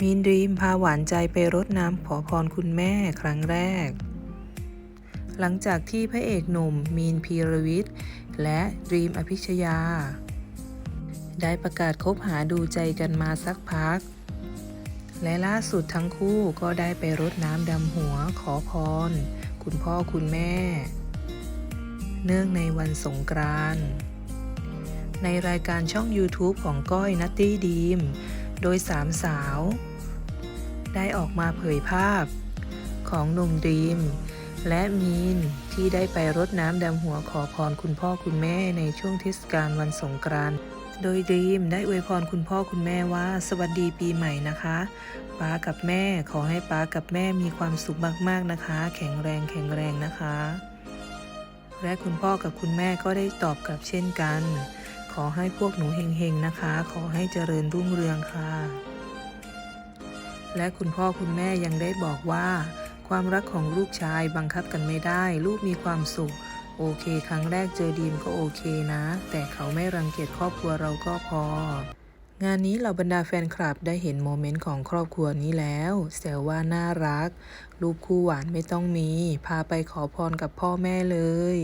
มีนดรีมพาหวานใจไปรดน้ำขอพรคุณแม่ครั้งแรก หลังจากที่พระเอกหนุ่มมีนพีรวิทย์และดรีมอภิชยา ได้ประกาศคบหาดูใจกันมาสักพัก และล่าสุดทั้งคู่ก็ได้ไปรดน้ำดำหัวขอพร คุณพ่อคุณแม่ เนื่องในวันสงกรานต์ในรายการช่อง YouTube ของก้อยนัตตี้ดีม โดยสามสาว ได้ออกมาเผยภาพ ของหนุ่มดีม และมีนที่ได้ไปรดน้ำดำหัวขอพรคุณพ่อคุณแม่ในช่วงเทศกาลวันสงกรานต์โดยดีมได้อวยพรคุณพ่อคุณแม่ว่า สวัสดีปีใหม่นะคะป้ากับแม่ขอให้ป้ากับแม่มีความสุขมากๆนะคะ แข็งแรงแข็งแรงนะคะ และคุณพ่อกับคุณแม่ก็ได้ตอบกลับเช่นกัน ขอให้พวกหนูเฮงๆนะคะ ขอให้เจริญรุ่งเรืองค่ะ และคุณพ่อคุณแม่ยังได้บอกว่า ความรักของลูกชายบังคับกันไม่ได้ ลูกมีความสุข โอเค ครั้งแรกเจอดีมก็โอเคนะ แต่เขาไม่รังเกียจครอบครัวเราก็พองานนี้เหล่าบรรดาแฟนคลับได้เห็นโมเมนต์ของครอบครัวนี้แล้วแซวว่าน่ารัก รูปคู่หวานไม่ต้องมี พาไปขอพรกับพ่อแม่เลย